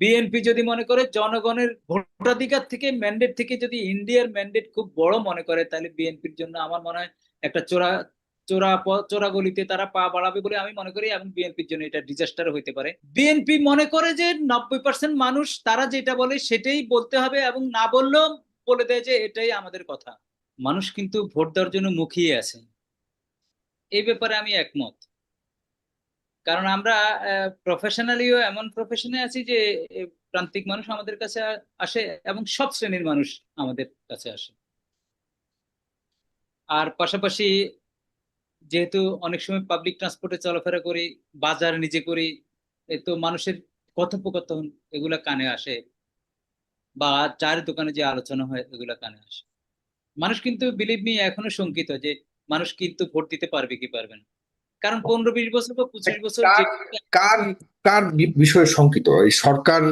BNP যদি মনে করে, জনগণের ভোটাধিকার থেকে ম্যান্ডেট থেকে যদি ইন্ডিয়ার ম্যান্ডেট খুব বড় মনে করে, তাহলে বিএনপির জন্য আমার মনে হয় একটা চোরা চোরা চোরা গলিতে তারা পা বাড়াবে বলে আমি মনে করি এবং বিএনপির জন্য এটা ডিজাস্টার হইতে পারে। বিএনপি মনে করে যে নব্বই পার্সেন্ট মানুষ তারা যেটা বলে সেটাই বলতে হবে এবং না বললেও বলে দেয় যে এটাই আমাদের কথা। মানুষ কিন্তু ভোট দেওয়ার জন্য মুখিয়ে আছে। এই ব্যাপারে আমি একমত। কারণ আমরা প্রফেশনালিও এমন প্রফেশনে আছি যে প্রান্তিক মানুষ আমাদের কাছে আসে এবং সব শ্রেণির মানুষ আমাদের কাছে আসে। আর পাশাপাশি যেহেতু অনেক সময় পাবলিক ট্রান্সপোর্টে চলাফেরা করি, বাজার নিজে করি তো মানুষের কথোপকথন এগুলা কানে আসে বা চায়ের দোকানে যে আলোচনা হয় এগুলা কানে আসে। মানুষ কিন্তু বিলিভ মি এখনও শঙ্কিত যে, মানুষ কিন্তু ভোট দিতে পারবে কি পারবে না। কারণ পনেরো বিশ বছর বা পঁচিশ বছর কার কার বিষয়ে শঙ্কিত? এই সরকার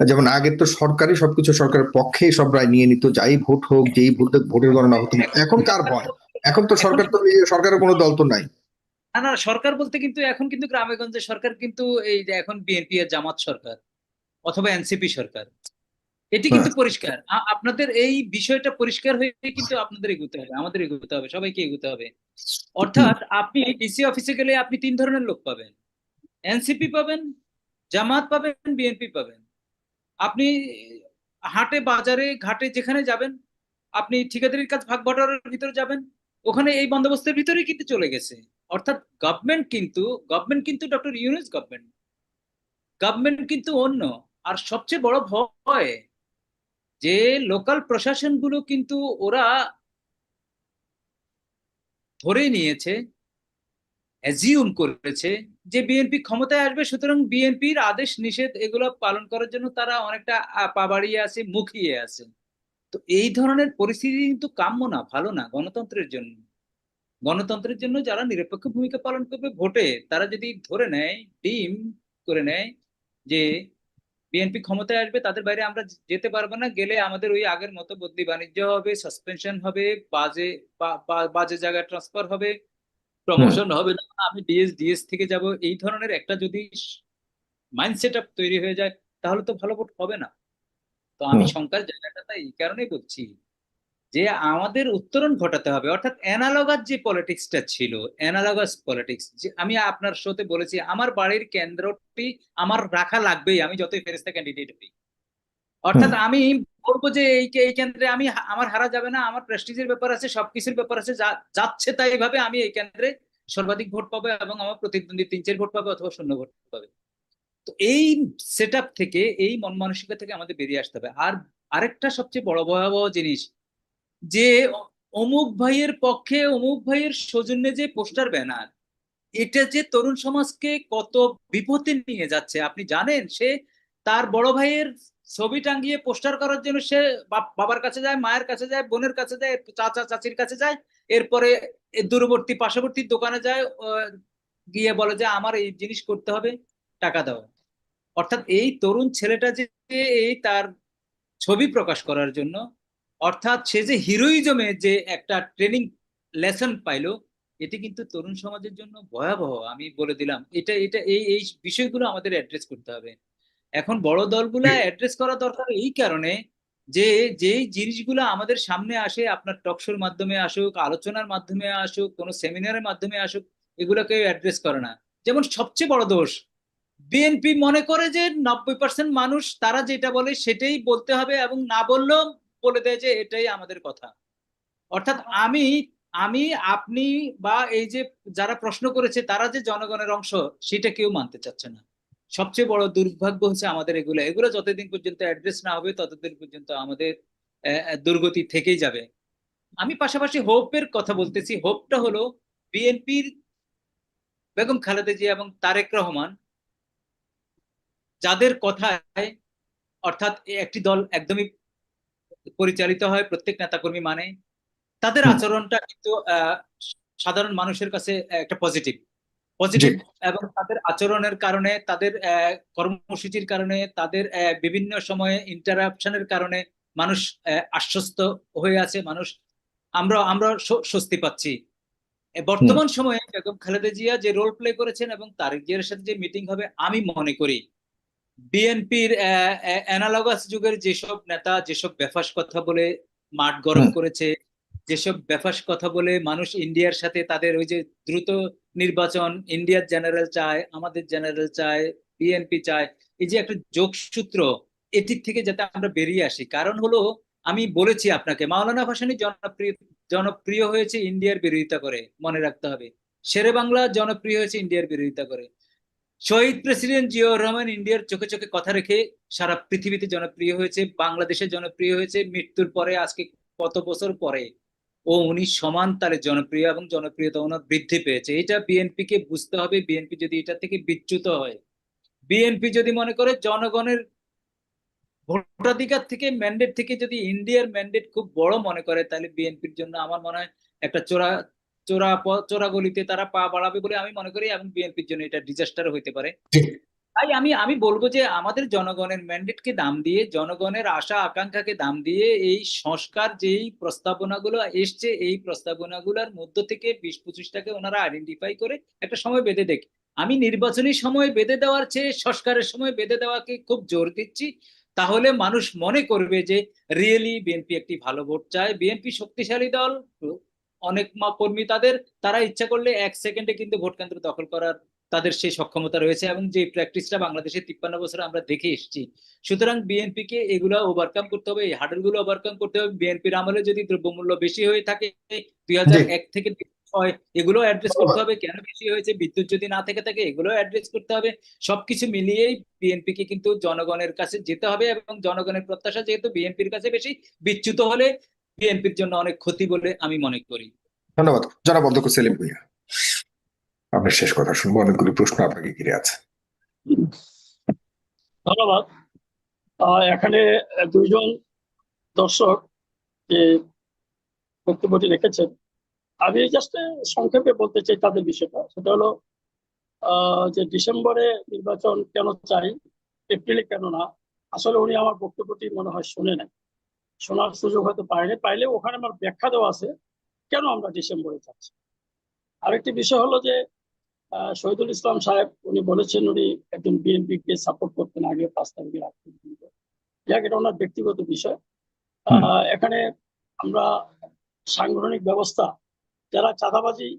যেমন আগে তো সরকারই সবকিছু সরকারের পক্ষে সব রায় নিয়ে নিত যাই ভোট হোক যেই ভোট ভোটের গণনা হতো। এখন কার ভয়? এখন তো সরকার তো সরকারের কোনো দল তো নাই। না না সরকার বলতে কিন্তু এখন কিন্তু গ্রামে গঞ্জে সরকার কিন্তু এই যে এখন বিএনপি এর জামাত সরকার অথবা এনসিপি সরকার। এটি কিন্তু পরিষ্কার। আপনাদের এই বিষয়টা পরিষ্কার হয়ে কিন্তু আপনাদের এগোতে হবে, আমাদের এগোতে হবে, সবাইকে এগোতে হবে। অর্থাৎ আপনি ডিসি অফিসে গেলে আপনি তিন ধরনের লোক পাবেন। এনসিপি পাবেন, জামাত পাবেন বিএনপি পাবেন। আপনি হাটে, বাজারে, ঘাটে যেখানে যাবেন, আপনি ঠিকাদারির কাজ ভাগ বাটোয়ারার ভিতরে যাবেন, ওখানে এই বন্দোবস্তের ভিতরেই কিন্তু চলে গেছে। অর্থাৎ গভর্নমেন্ট কিন্তু গভর্নমেন্ট কিন্তু ডক্টর ইউনুস গভর্নমেন্ট গভর্নমেন্ট কিন্তু অন্য। আর সবচেয়ে বড় ভয় যে লোকাল প্রশাসনগুলো কিন্তু ওরা ধরে নিয়েছে অ্যাজিউম করেছে যে বিএনপি ক্ষমতায় আসবে সুতরাং বিএনপির আদেশ নিষেধ এগুলো পালন করার জন্য তারা অনেকটা আ, পা বাড়িয়ে আছে মুখিয়ে আছে। তো এই ধরনের পরিস্থিতি কিন্তু কাম্য না ভালো না গণতন্ত্রের জন্য। গণতন্ত্রের জন্য যারা নিরপেক্ষ ভূমিকা পালন করবে ভোটে তারা যদি ধরে নেয় ডিম করে নেয় যে বিএনপি ক্ষমতায় আসবে তাদের বাইরে আমরা যেতে পারব না। গেলে আমাদের ওই আগের মতো বদলি বাণিজ্য হবে সাসপেনশন হবে বাজে বাজে জায়গায় ট্রান্সফার হবে প্রমোশন হবে না। আমি ডিএস ডিএস থেকে যাব। এই ধরনের একটা যদি মাইন্ডসেট আপ তৈরি হয়ে যায় তাহলে তো ভালো ভোট হবে না। তো আমি। শঙ্কার জায়গাটা তাই এই কারণেই বলছি। যে আমাদের উত্তরণ ঘটাতে হবে অর্থাৎ অ্যানালগাস যে পলিটিক্সটা ছিল অ্যানালগাস পলিটিক্স যে আমি আপনার শোতে বলেছি আমার বাড়ির কেন্দ্রটি আমার রাখা লাগবেই আমি যতই ফেরেস্তা ক্যান্ডিডেট হই। অর্থাৎ আমি বলব যে এই এই কেন্দ্রে আমি আমার হারা যাবে না আমার প্রেস্টিজের ব্যাপার আছে সবকিছুর ব্যাপার আছে যা যাচ্ছে তাই ভাবে আমি এই কেন্দ্রে সর্বাধিক ভোট পাবো এবং আমার প্রতিদ্বন্দ্বী তিন চার ভোট পাবে অথবা শূন্য ভোট পাবে। তো এই সেট থেকে এই মন মানসিকতা থেকে আমাদের বেরিয়ে আসতে হবে। আর আরেকটা সবচেয়ে বড় ভয়াবহ জিনিস যে অমুক ভাইয়ের পক্ষে, অমুক ভাইয়ের সৌজন্যে যে পোস্টার ব্যানার, এটা যে তরুণ সমাজকে কত বিপদে নিয়ে যাচ্ছে, আপনি জানেন? সে তার বড় ভাইয়ের ছবি টাঙ্গিয়ে পোস্টার করার জন্য সে বাবার কাছে যায়, মায়ের কাছে যায়, বোনের কাছে যায়, চাচা, চাচির কাছে যায়, এরপরে দূরবর্তী, পার্শ্ববর্তী দোকানে যায় গিয়ে বলে যে আমার এই জিনিস করতে হবে, টাকা দাও। অর্থাৎ এই তরুণ ছেলেটা যে এই তার ছবি প্রকাশ করার জন্য অর্থাৎ সে যে হিরোইজমে যে একটা ট্রেনিং লেসন পাইলো এটি কিন্তু তরুণ সমাজের জন্য ভয়াবহ। আমি বলে দিলাম এটা এটা এই এই বিষয়গুলো আমাদের অ্যাড্রেস করতে হবে। এখন বড় দলগুলো অ্যাড্রেস করা দরকার এই কারণে যে যেই জিনিসগুলো আমাদের সামনে আসে আপনার টকশোর মাধ্যমে আসুক আলোচনার মাধ্যমে আসুক কোনো সেমিনারের মাধ্যমে আসুক এগুলোকে অ্যাড্রেস করে না। যেমন সবচেয়ে বড় দোষ বিএনপি মনে করে যে নব্বই পার্সেন্ট মানুষ তারা যেটা বলে সেটাই বলতে হবে এবং না বললেও বলে দেয় যে এটাই আমাদের কথা। অর্থাৎ আমি আমি, আপনি বা এই যে যারা প্রশ্ন করেছে, তারা যে জনগণের অংশ, সেটা কেউ মানতে চাচ্ছে না। সবচেয়ে বড় দুর্ভাগ্য হচ্ছে আমাদের এগুলো। এগুলো যতদিন পর্যন্ত অ্যাড্রেস না হবে, ততদিন পর্যন্ত আমাদের দুর্গতি থেকেই যাবে। আমি পাশাপাশি হোপের কথা বলতেছি। হোপটা হলো বিএনপির বেগম খালেদা জিয়া এবং তারেক রহমান যাদের কথায়, অর্থাৎ একটি দল একদমই পরিচালিত হয় প্রত্যেক নেতাকর্মী মানে। তাদের আচরণটা কিন্তু সাধারণ মানুষের কাছে একটা পজিটিভ পজিটিভ এবং তাদের আচরণের কারণে তাদের কর্মসূচির কারণে তাদের বিভিন্ন সময়ে ইন্টারাপশনের কারণে মানুষ আশ্বস্ত হয়ে আছে। মানুষ আমরা আমরা স্বস্তি পাচ্ছি। বর্তমান সময়ে বেগম খালেদা জিয়া যে রোল প্লে করেছেন এবং তারেক জিয়ার সাথে যে মিটিং হবে আমি মনে করি বিএনপির অ্যানালগাস যুগের যেসব নেতা যেসব বেফাস কথা বলে মাঠ গরম করেছে যেসব বেফাস কথা বলে মানুষ ইন্ডিয়ার সাথে তাদের ওই যে দ্রুত নির্বাচন ইন্ডিয়ার জেনারেল চায় আমাদের জেনারেল চায় বিএনপি চায় এই যে একটা যোগসূত্র এটির থেকে যাতে আমরা বেরিয়ে আসি। কারণ হলো আমি বলেছি আপনাকে মাওলানা ভাসানী জনপ্রিয় জনপ্রিয় হয়েছে ইন্ডিয়ার বিরোধিতা করে মনে রাখতে হবে। শেরে বাংলা জনপ্রিয় হয়েছে ইন্ডিয়ার বিরোধিতা করে। শহীদ প্রেসিডেন্ট জিয়াউর রহমান ইন্ডিয়ার চোখে চোখে কথা রেখে সারা পৃথিবীতে জনপ্রিয় হয়েছে, বাংলাদেশে জনপ্রিয় হয়েছে, মৃত্যুর পরে, আজকে কত বছর পরে, ও উনি সমান তালে জনপ্রিয় এবং জনপ্রিয়তা ওনার বৃদ্ধি পেয়েছে। এটা বিএনপি কে বুঝতে হবে, বিএনপি যদি এটা থেকে বিচ্যুত হয়। বিএনপি যদি মনে করে জনগণের ভোটাধিকার থেকে ম্যান্ডেট থেকে যদি ইন্ডিয়ার ম্যান্ডেট খুব বড় মনে করে, তাহলে বিএনপির জন্য আমার মনে হয় একটা চোরা চোরা চোরা গলিতে তারা পা বাড়াবে বলে আমি মনে করি এবং বিএনপির জন্য এটা ডিজাস্টার হইতে পারে। তাই আমি আমি বলব যে আমাদের জনগণের ম্যান্ডেটকে দাম দিয়ে জনগণের আশা আকাঙ্ক্ষাকে দাম দিয়ে এই সংস্কার যেই প্রস্তাবনাগুলো এসছে এই প্রস্তাবনাগুলোর মধ্য থেকে বিশ পঁচিশটাকে ওনারা আইডেন্টিফাই করে একটা সময় বেঁধে দেখ। আমি নির্বাচনী সময় বেঁধে দেওয়ার চেয়ে সংস্কারের সময় বেঁধে দেওয়াকে খুব জোর দিচ্ছি। তাহলে মানুষ মনে করবে যে রিয়েলি বিএনপি একটি ভালো ভোট চায়। বিএনপি শক্তিশালী দল অনেক মা- কর্মী তাদের তারা ইচ্ছা করলে এক সেকেন্ডে কিন্তু ভোট কেন্দ্র দখল করার তাদের সেই সক্ষমতা রয়েছে এবং যে প্র্যাকটিসটা বাংলাদেশে তিপ্পান্ন বছরে আমরা দেখে এসেছি। সুতরাং বিএনপি কে এগুলো ওভারকাম করতে হবে এই হার্ডেলগুলো ওভারকাম করতে হবে। বিএনপির আমলে যদি দ্রব্যমূল্য বেশি হয়ে থাকে দুই হাজার এক থেকে হয় এগুলো অ্যাড্রেস করতে হবে। কেন বেশি হয়েছে? বিদ্যুৎ যদি না থেকে থাকে এগুলো অ্যাড্রেস করতে হবে। সবকিছু মিলিয়েই বিএনপি কে কিন্তু জনগণের কাছে যেতে হবে এবং জনগণের প্রত্যাশা যেহেতু বিএনপির কাছে বেশি বিচ্যুত হলে বিএনপির জন্য অনেক ক্ষতি বলে আমি মনে করি। ধন্যবাদ। জনাব অধ্যক্ষ সেলিম ভুইয়া আপনার শেষ কথা শুনব অনেকগুলি প্রশ্ন আপনাকে ঘিরে আছে। ধন্যবাদ। আহ, এখানে দুইজন দর্শক যে বক্তব্যটি রেখেছেন আমি জাস্ট সংক্ষেপে বলতে চাই তাদের বিষয়টা। সেটা হলো আহ, যে ডিসেম্বরে নির্বাচন কেন চাই এপ্রিলে কেন না আসলে উনি আমার বক্তব্যটি মনে হয় শুনে নেন। শোনার সুযোগ হয়তো পায়নি পাইলে ওখানে আমার ব্যাখ্যা দেওয়া আছে কেন আমরা ডিসেম্বরে চাচ্ছি আরেকটি বিষয় হলো যে শহীদুল ইসলাম সাহেব উনি বলেছেন উনি একজন বিএনপি কে সাপোর্ট করতেন আগে পাঁচ তারিখের আগ পর্যন্ত। যাক এটা ওনার ব্যক্তিগত বিষয়। এখানে আমরা সাংগঠনিক ব্যবস্থা যারা চাঁদাবাজি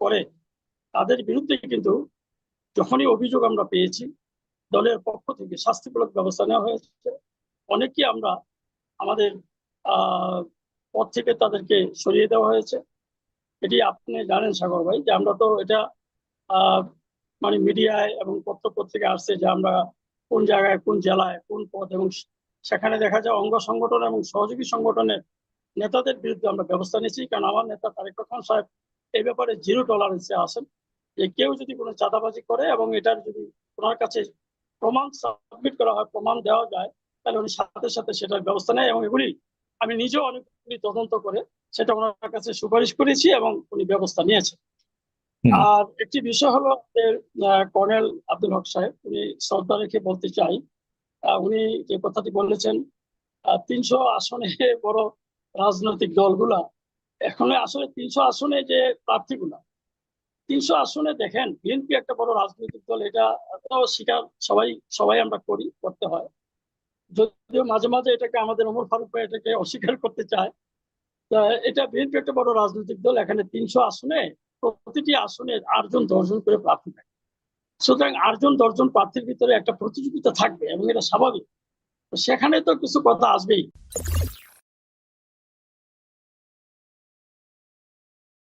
করে তাদের বিরুদ্ধে কিন্তু যখনই অভিযোগ আমরা পেয়েছি দলের পক্ষ থেকে শাস্তিমূলক ব্যবস্থা নেওয়া হয়েছে। অনেককে আমরা আমাদের পদ থেকে তাদেরকে সরিয়ে দেওয়া হয়েছে। এটি আপনি জানেন, সাগর ভাই, যে আমরা তো এটা মানে মিডিয়ায় এবং পত্র পত্রিকা আসছে যে আমরা কোন জায়গায়, কোন জেলায়, কোন পদ এবং সেখানে দেখা যায় অঙ্গ সংগঠন এবং সহযোগী সংগঠনের নেতাদের বিরুদ্ধে আমরা ব্যবস্থা নিয়েছি। কারণ আমার নেতা তারেক রহমান সাহেব এই ব্যাপারে জিরো টলারেন্সে আসেন যে কেউ যদি কোনো চাঁদাবাজি করে এবং এটার যদি ওনার কাছে প্রমাণ সাবমিট করা হয়, প্রমাণ দেওয়া যায় তাহলে উনি সাথে সাথে সেটার ব্যবস্থা নেয় এবং এগুলি আমি নিজেও অনেকগুলি তদন্ত করে সেটা ওনার কাছে সুপারিশ করেছি এবং উনি ব্যবস্থা নিয়েছেন। আর একটি বিষয় হলো আমাদের, কর্নেল আব্দুল হক সাহেব উনি শ্রদ্ধা রেখে বলতে চাই উনি যে কথাটি বলেছেন তিনশো আসনে বড় রাজনৈতিক দলগুলা এখন আসলে তিনশো আসনে যে প্রার্থীগুলা তিনশো আসনে দেখেন বিএনপি একটা বড় রাজনৈতিক দল এটা তো স্বীকার সবাই সবাই আমরা করি করতে হয়। যদিও মাঝে মাঝে এটাকে আমাদের ওমর ফারুক ভাই এটাকে অস্বীকার করতে চায়, তা এটা বিএনপি একটা বড় রাজনৈতিক দল, এখানে তিনশো আসনে, প্রতিটি আসনে আটজন, দশজন করে প্রার্থী থাকে। সুতরাং আটজন, দশজন প্রার্থীর ভিতরে একটা প্রতিযোগিতা থাকবে এবং এটা স্বাভাবিক। সেখানে তো কিছু কথা আসবেই।